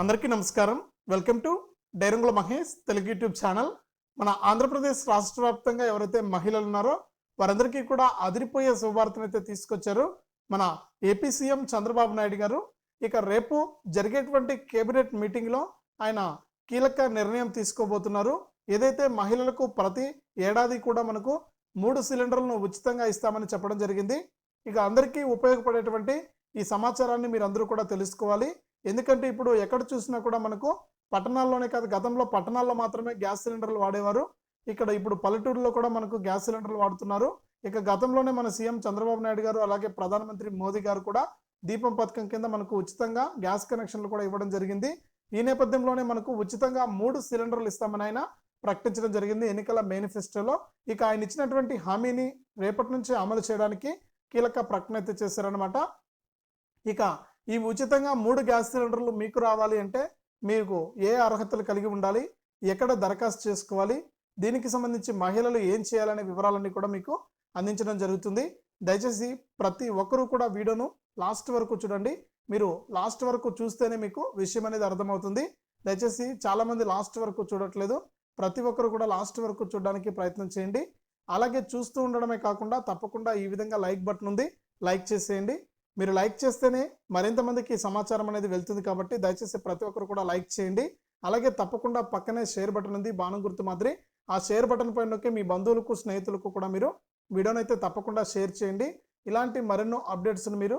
అందరికీ నమస్కారం. Welcome to Dairangula Mahesh Telugu YouTube channel. మన ఆంధ్రప్రదేశ్ రాష్ట్ర వ్యాప్తంగా ఎవరైతే మహిళలు ఉన్నారో వారందరికీ కూడా అదిరిపోయే శుభవార్తను అయితే తీసుకొచ్చారు మన ఏపీ సీఎం చంద్రబాబు నాయుడు గారు. ఇక రేపు జరిగేటువంటి కేబినెట్ మీటింగ్లో ఆయన కీలక నిర్ణయం తీసుకోబోతున్నారు. ఏదైతే మహిళలకు ప్రతి ఏడాది కూడా మనకు మూడు సిలిండర్లను ఉచితంగా ఇస్తామని చెప్పడం జరిగింది. ఇక అందరికీ ఉపయోగపడేటువంటి ఈ సమాచారాన్ని మీరు అందరూ కూడా తెలుసుకోవాలి. ఎందుకంటే ఇప్పుడు ఎక్కడ చూసినా కూడా మనకు పట్టణాల్లోనే కాదు గతంలో పట్టణాల్లో మాత్రమే గ్యాస్ సిలిండర్లు వాడేవారు. ఇక్కడ ఇప్పుడు పల్లెటూరులో కూడా మనకు గ్యాస్ సిలిండర్లు వాడుతున్నారు. ఇక గతంలోనే మన సీఎం చంద్రబాబు నాయుడు గారు అలాగే ప్రధానమంత్రి మోదీ గారు కూడా దీపం పథకం కింద మనకు ఉచితంగా గ్యాస్ కనెక్షన్లు కూడా ఇవ్వడం జరిగింది. ఈ నేపథ్యంలోనే మనకు ఉచితంగా మూడు సిలిండర్లు ఇస్తామని ఆయన ప్రకటించడం జరిగింది. ఎన్నికల మేనిఫెస్టోలో ఇక ఆయన ఇచ్చినటువంటి హామీని రేపటి నుంచి అమలు చేయడానికి కీలక ప్రకటన అయితే చేశారనమాట ఇక ఈ ఉచితంగా మూడు గ్యాస్ సిలిండర్లు మీకు రావాలి అంటే మీకు ఏ అర్హతలు కలిగి ఉండాలి ఎక్కడ దరఖాస్తు చేసుకోవాలి దీనికి సంబంధించి మహిళలు ఏం చేయాలనే వివరాలన్నీ కూడా మీకు అందించడం జరుగుతుంది. దయచేసి ప్రతి ఒక్కరూ కూడా వీడియోను లాస్ట్ వరకు చూడండి. మీరు లాస్ట్ వరకు చూస్తేనే మీకు విషయం అనేది అర్థమవుతుంది. దయచేసి చాలామంది లాస్ట్ వరకు చూడట్లేదు. ప్రతి ఒక్కరు కూడా లాస్ట్ వరకు చూడడానికి ప్రయత్నం చేయండి. అలాగే చూస్తూ ఉండడమే కాకుండా తప్పకుండా ఈ విధంగా లైక్ బటన్ ఉంది. లైక్ చేసేయండి. మీరు లైక్ చేస్తేనే మరింత మందికి సమాచారం అనేది వెళ్తుంది కాబట్టి దయచేసి ప్రతి ఒక్కరు కూడా లైక్ చేయండి. అలాగే తప్పకుండా పక్కనే షేర్ బటన్ ఉంది బాణం గుర్తు మాదిరి. ఆ షేర్ బటన్ పైన నొక్కి మీ బంధువులకు స్నేహితులకు కూడా మీరు వీడియోని అయితే తప్పకుండా షేర్ చేయండి. ఇలాంటి మరెన్నో అప్డేట్స్ను మీరు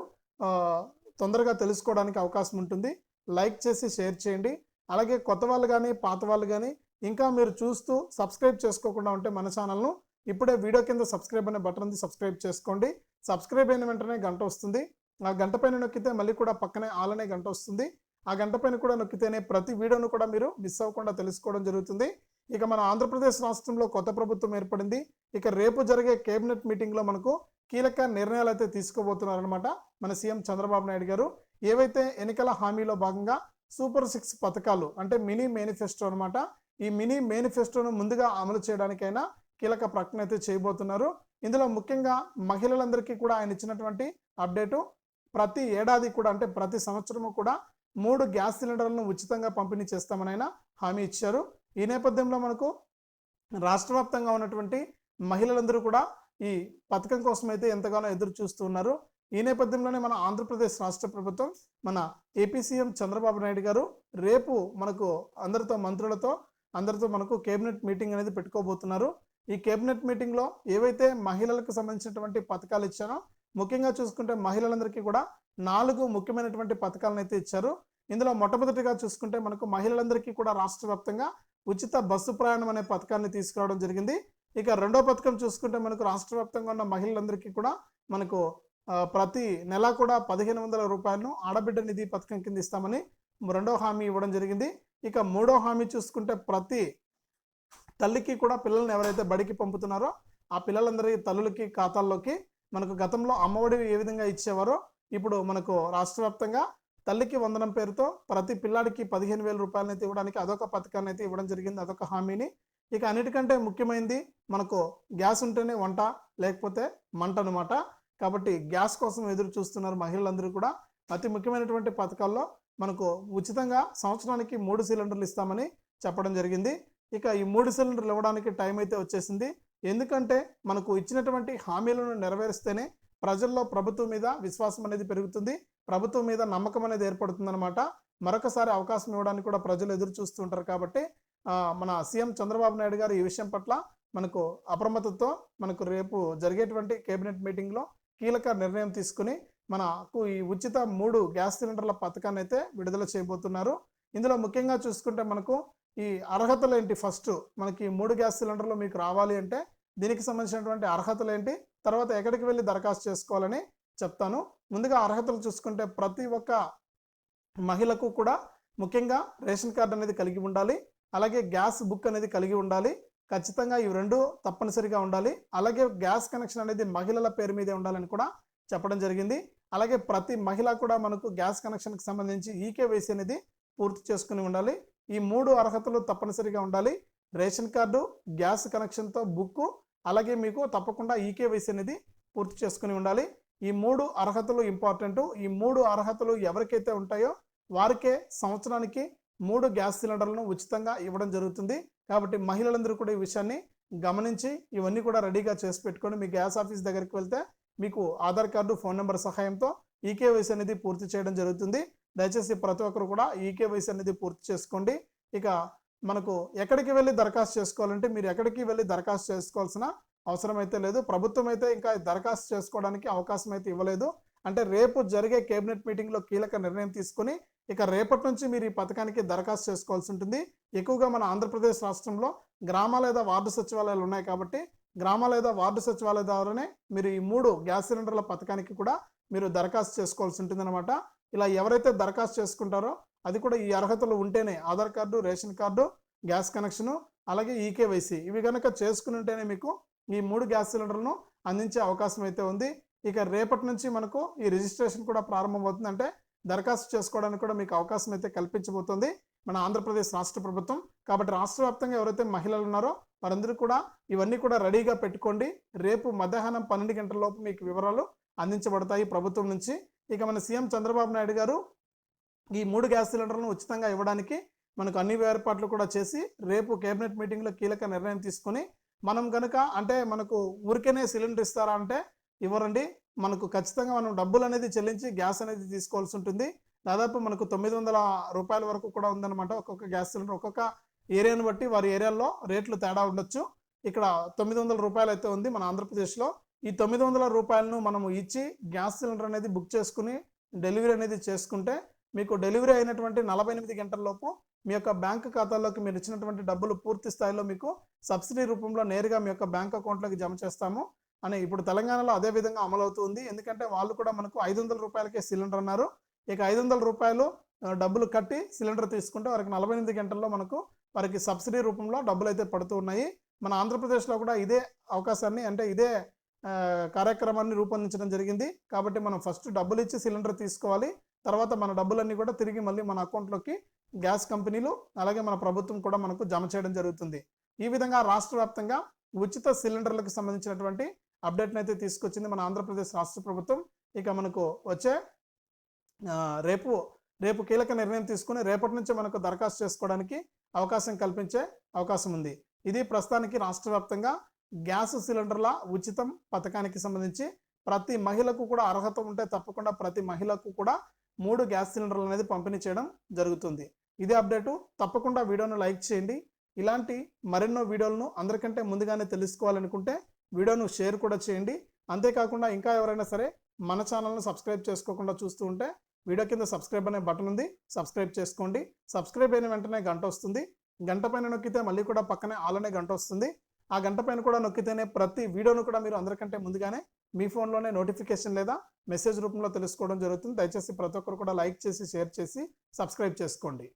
తొందరగా తెలుసుకోవడానికి అవకాశం ఉంటుంది. లైక్ చేసి షేర్ చేయండి. అలాగే కొత్త వాళ్ళు కానీ పాత వాళ్ళు కానీ ఇంకా మీరు చూస్తూ సబ్స్క్రైబ్ చేసుకోకుండా ఉంటే మన ఛానల్ను ఇప్పుడే వీడియో కింద సబ్స్క్రైబ్ అనే బటన్ ఉంది సబ్స్క్రైబ్ చేసుకోండి. సబ్స్క్రైబ్ అయిన వెంటనే గంట వస్తుంది. ఆ గంట పైన నొక్కితే మళ్ళీ కూడా పక్కనే ఆలనే గంట వస్తుంది. ఆ గంట పైన కూడా నొక్కితేనే ప్రతి వీడియోను కూడా మీరు మిస్ అవ్వకుండా తెలుసుకోవడం జరుగుతుంది. ఇక మన ఆంధ్రప్రదేశ్ రాష్ట్రంలో కొత్త ప్రభుత్వం ఏర్పడింది. ఇక రేపు జరిగే కేబినెట్ మీటింగ్లో మనకు కీలక నిర్ణయాలు అయితే తీసుకోబోతున్నారనమాట మన సీఎం చంద్రబాబు నాయుడు గారు. ఏవైతే ఎన్నికల హామీలో భాగంగా సూపర్ సిక్స్ పథకాలు అంటే మినీ మేనిఫెస్టో అనమాట ఈ మినీ మేనిఫెస్టోను ముందుగా అమలు చేయడానికైనా కీలక ప్రకటన అయితే చేయబోతున్నారు. ఇందులో ముఖ్యంగా మహిళలందరికీ కూడా ఆయన ఇచ్చినటువంటి అప్డేటు ప్రతి ఏడాది కూడా అంటే ప్రతి సంవత్సరము కూడా మూడు గ్యాస్ సిలిండర్లను ఉచితంగా పంపిణీ చేస్తామని ఆయన హామీ ఇచ్చారు. ఈ నేపథ్యంలో మనకు రాష్ట్ర వ్యాప్తంగా ఉన్నటువంటి మహిళలందరూ కూడా ఈ పథకం కోసం అయితే ఎంతగానో ఎదురు చూస్తూ ఉన్నారు. ఈ నేపథ్యంలోనే మన ఆంధ్రప్రదేశ్ రాష్ట్ర ప్రభుత్వం మన ఏపీ సీఎం చంద్రబాబు నాయుడు గారు రేపు మనకు అందరితో మంత్రులతో అందరితో మనకు కేబినెట్ మీటింగ్ అనేది పెట్టుకోబోతున్నారు. ఈ కేబినెట్ మీటింగ్లో ఏవైతే మహిళలకు సంబంధించినటువంటి పథకాలు ఇచ్చారో ముఖ్యంగా చూసుకుంటే మహిళలందరికీ కూడా నాలుగు ముఖ్యమైనటువంటి పథకాలను అయితే ఇచ్చారు. ఇందులో మొట్టమొదటిగా చూసుకుంటే మనకు మహిళలందరికీ కూడా రాష్ట్ర వ్యాప్తంగా ఉచిత బస్సు ప్రయాణం అనే పథకాన్ని తీసుకురావడం జరిగింది. ఇక రెండో పథకం చూసుకుంటే మనకు రాష్ట్ర వ్యాప్తంగా ఉన్న మహిళలందరికీ కూడా మనకు ప్రతి నెల కూడా పదిహేను వందల రూపాయలను ఆడబిడ్డ నిధి పథకం కింద ఇస్తామని రెండో హామీ ఇవ్వడం జరిగింది. ఇక మూడో హామీ చూసుకుంటే ప్రతి తల్లికి కూడా పిల్లల్ని ఎవరైతే బడికి పంపుతున్నారో ఆ పిల్లలందరి తల్లులకి ఖాతాల్లోకి మనకు గతంలో అమ్మఒడి ఏ విధంగా ఇచ్చేవారో ఇప్పుడు మనకు రాష్ట్ర వ్యాప్తంగా తల్లికి వందనం పేరుతో ప్రతి పిల్లాడికి పదిహేను వేల రూపాయలని అయితే ఇవ్వడానికి అదొక పథకాన్ని అయితే ఇవ్వడం జరిగింది అదొక హామీని. ఇక అన్నిటికంటే ముఖ్యమైనది మనకు గ్యాస్ ఉంటేనే వంట లేకపోతే మంట అనమాట కాబట్టి గ్యాస్ కోసం ఎదురు చూస్తున్నారు మహిళలందరూ కూడా. అతి ముఖ్యమైనటువంటి పథకాల్లో మనకు ఉచితంగా సంవత్సరానికి మూడు సిలిండర్లు ఇస్తామని చెప్పడం జరిగింది. ఇక ఈ మూడు సిలిండర్లు ఇవ్వడానికి టైం అయితే వచ్చేసింది. ఎందుకంటే మనకు ఇచ్చినటువంటి హామీలను నెరవేరిస్తేనే ప్రజల్లో ప్రభుత్వం మీద విశ్వాసం అనేది పెరుగుతుంది ప్రభుత్వం మీద నమ్మకం అనేది ఏర్పడుతుందన్నమాట. మరొకసారి అవకాశం ఇవ్వడానికి కూడా ప్రజలు ఎదురు చూస్తుంటారు కాబట్టి మన సీఎం చంద్రబాబు నాయుడు గారు ఈ విషయం పట్ల మనకు అప్రమత్తతో మనకు రేపు జరిగేటువంటి కేబినెట్ మీటింగ్లో కీలక నిర్ణయం తీసుకుని మనకు ఈ ఉచిత మూడు గ్యాస్ సిలిండర్ల పథకాన్ని అయితే విడుదల చేయబోతున్నారు. ఇందులో ముఖ్యంగా చూసుకుంటే మనకు ఈ అర్హతలు ఏంటి? ఫస్ట్ మనకి మూడు గ్యాస్ సిలిండర్లు మీకు రావాలి అంటే దీనికి సంబంధించినటువంటి అర్హతలు ఏంటి? తర్వాత ఎక్కడికి వెళ్ళి దరఖాస్తు చేసుకోవాలని చెప్తాను. ముందుగా అర్హతలు చూసుకుంటే ప్రతి ఒక్క మహిళకు కూడా ముఖ్యంగా రేషన్ కార్డు అనేది కలిగి ఉండాలి. అలాగే గ్యాస్ బుక్ అనేది కలిగి ఉండాలి. ఖచ్చితంగా ఇవి రెండు తప్పనిసరిగా ఉండాలి. అలాగే గ్యాస్ కనెక్షన్ అనేది మహిళల పేరు మీదే ఉండాలని కూడా చెప్పడం జరిగింది. అలాగే ప్రతి మహిళ కూడా మనకు గ్యాస్ కనెక్షన్కి సంబంధించి ఈకేవైసీ అనేది పూర్తి చేసుకుని ఉండాలి. ఈ మూడు అర్హతలు తప్పనిసరిగా ఉండాలి. రేషన్ కార్డు గ్యాస్ కనెక్షన్తో బుక్ అలాగే మీకు తప్పకుండా ఈకేవైసీ అనేది పూర్తి చేసుకుని ఉండాలి. ఈ మూడు అర్హతలు ఇంపార్టెంట్. ఈ మూడు అర్హతలు ఎవరికైతే ఉంటాయో వారికే సంవత్సరానికి మూడు గ్యాస్ సిలిండర్లను ఉచితంగా ఇవ్వడం జరుగుతుంది. కాబట్టి మహిళలందరూ కూడా ఈ విషయాన్ని గమనించి ఇవన్నీ కూడా రెడీగా చేసి పెట్టుకొని మీ గ్యాస్ ఆఫీస్ దగ్గరికి వెళ్తే మీకు ఆధార్ కార్డు ఫోన్ నెంబర్ సహాయంతో ఈకేవైసీ అనేది పూర్తి చేయడం జరుగుతుంది. దయచేసి ప్రతి ఒక్కరు కూడా ఈకేవైసీ అనేది పూర్తి చేసుకోండి. ఇక మనకు ఎక్కడికి వెళ్ళి దరఖాస్తు చేసుకోవాలంటే మీరు ఎక్కడికి వెళ్ళి దరఖాస్తు చేసుకోవాల్సిన అవసరం అయితే లేదు. ప్రభుత్వం అయితే ఇంకా దరఖాస్తు చేసుకోవడానికి అవకాశం అయితే ఇవ్వలేదు. అంటే రేపు జరిగే కేబినెట్ మీటింగ్లో కీలక నిర్ణయం తీసుకుని ఇక రేపటి నుంచి మీరు ఈ పథకానికి దరఖాస్తు చేసుకోవాల్సి ఉంటుంది. ఎక్కువగా మన ఆంధ్రప్రదేశ్ రాష్ట్రంలో గ్రామ లేదా వార్డు సచివాలయాలు ఉన్నాయి కాబట్టి గ్రామ లేదా వార్డు సచివాలయ ద్వారానే మీరు ఈ మూడు గ్యాస్ సిలిండర్ల పథకానికి కూడా మీరు దరఖాస్తు చేసుకోవాల్సి ఉంటుంది అనమాట ఇలా ఎవరైతే దరఖాస్తు చేసుకుంటారో అది కూడా ఈ అర్హతలు ఉంటేనే Aadhaar card ration card gas connection అలాగే ఈకేవైసీ. ఇవి కనుక చేసుకుని ఉంటేనే మీకు ఈ మూడు గ్యాస్ సిలిండర్లను అందించే అవకాశం అయితే ఉంది. ఇక రేపటి నుంచి మనకు ఈ రిజిస్ట్రేషన్ కూడా ప్రారంభమవుతుంది. అంటే దరఖాస్తు చేసుకోవడానికి కూడా మీకు అవకాశం అయితే కల్పించబోతుంది మన ఆంధ్రప్రదేశ్ రాష్ట్ర ప్రభుత్వం. కాబట్టి రాష్ట్ర వ్యాప్తంగా ఎవరైతే మహిళలు ఉన్నారో వారందరూ కూడా ఇవన్నీ కూడా రెడీగా పెట్టుకోండి. రేపు మధ్యాహ్నం పన్నెండు గంటల లోపు మీకు వివరాలు అందించబడతాయి ప్రభుత్వం నుంచి. ఇక మన సీఎం చంద్రబాబు నాయుడు గారు ఈ మూడు గ్యాస్ సిలిండర్లను ఉచితంగా ఇవ్వడానికి మనకు అన్ని ఏర్పాట్లు కూడా చేసి రేపు కేబినెట్ మీటింగ్లో కీలక నిర్ణయం తీసుకొని మనం కనుక అంటే మనకు ఊరికేనే సిలిండర్ ఇస్తారా అంటే ఇవ్వరండి. మనకు ఖచ్చితంగా మనం డబ్బులు అనేది చెల్లించి గ్యాస్ అనేది తీసుకోవాల్సి ఉంటుంది. దాదాపు మనకు తొమ్మిది వందల రూపాయల వరకు కూడా ఉందన్నమాట ఒక్కొక్క గ్యాస్ సిలిండర్. ఒక్కొక్క ఏరియాను బట్టి వారి ఏరియాలో రేట్లు తేడా ఉండొచ్చు. ఇక్కడ తొమ్మిది వందల రూపాయలు అయితే ఉంది మన ఆంధ్రప్రదేశ్లో. ఈ తొమ్మిది వందల రూపాయలను మనము ఇచ్చి గ్యాస్ సిలిండర్ అనేది బుక్ చేసుకుని డెలివరీ అనేది చేసుకుంటే మీకు డెలివరీ అయినటువంటి నలభై ఎనిమిది గంటల్లోపు మీ యొక్క బ్యాంక్ ఖాతాలోకి మీరు ఇచ్చినటువంటి డబ్బులు పూర్తి స్థాయిలో మీకు సబ్సిడీ రూపంలో నేరుగా మీ యొక్క బ్యాంక్ అకౌంట్లోకి జమ చేస్తాము. అని ఇప్పుడు తెలంగాణలో అదే విధంగా అమలవుతుంది ఎందుకంటే వాళ్ళు కూడా మనకు ఐదు వందల రూపాయలకే సిలిండర్ అన్నారు. ఇక ఐదు వందల రూపాయలు డబ్బులు కట్టి సిలిండర్ తీసుకుంటే వారికి నలభై ఎనిమిది గంటల్లో మనకు వారికి సబ్సిడీ రూపంలో డబ్బులు అయితే పడుతూ ఉన్నాయి. మన ఆంధ్రప్రదేశ్లో కూడా ఇదే అవకాశాన్ని అంటే ఇదే కార్యక్రమాన్ని రూపొందించడం జరిగింది. కాబట్టి మనం ఫస్ట్ డబ్బులు ఇచ్చి సిలిండర్ తీసుకోవాలి. తర్వాత మన డబ్బులన్నీ కూడా తిరిగి మళ్ళీ మన అకౌంట్లోకి గ్యాస్ కంపెనీలు అలాగే మన ప్రభుత్వం కూడా మనకు జమ చేయడం జరుగుతుంది. ఈ విధంగా రాష్ట్ర వ్యాప్తంగా ఉచిత సిలిండర్లకు సంబంధించినటువంటి అప్డేట్ని అయితే తీసుకొచ్చింది మన ఆంధ్రప్రదేశ్ రాష్ట్ర ప్రభుత్వం. ఇక మనకు వచ్చే రేపు రేపు కీలక నిర్ణయం తీసుకుని రేపటి నుంచి మనకు దరఖాస్తు చేసుకోవడానికి అవకాశం కల్పించే అవకాశం ఉంది. ఇది ప్రస్తుతానికి రాష్ట్ర వ్యాప్తంగా గ్యాస్ సిలిండర్ల ఉచితం పథకానికి సంబంధించి ప్రతి మహిళకు కూడా అర్హత ఉంటే తప్పకుండా ప్రతి మహిళకు కూడా మూడు గ్యాస్ సిలిండర్లు అనేది పంపిణీ చేయడం జరుగుతుంది. ఇదే అప్డేటు. తప్పకుండా వీడియోను లైక్ చేయండి. ఇలాంటి మరెన్నో వీడియోలను అందరికంటే ముందుగానే తెలుసుకోవాలనుకుంటే వీడియోను షేర్ కూడా చేయండి. అంతేకాకుండా ఇంకా ఎవరైనా సరే మన ఛానల్ను సబ్స్క్రైబ్ చేసుకోకుండా చూస్తూ ఉంటే వీడియో కింద సబ్స్క్రైబ్ అనే బటన్ ఉంది. సబ్స్క్రైబ్ చేసుకోండి. సబ్స్క్రైబ్ అయిన వెంటనే గంట వస్తుంది. గంట పైన నొక్కితే మళ్ళీ కూడా పక్కనే ఆల్ గంట వస్తుంది. ఆ గంట పైన కూడా నొక్కితేనే ప్రతి వీడియోను కూడా మీరు అందరికంటే ముందుగానే మీ ఫోన్లోనే నోటిఫికేషన్ లేదా మెసేజ్ రూపంలో తెలుసుకోవడం జరుగుతుంది. దయచేసి ప్రతి ఒక్కరు కూడా లైక్ చేసి షేర్ చేసి సబ్స్క్రైబ్ చేసుకోండి.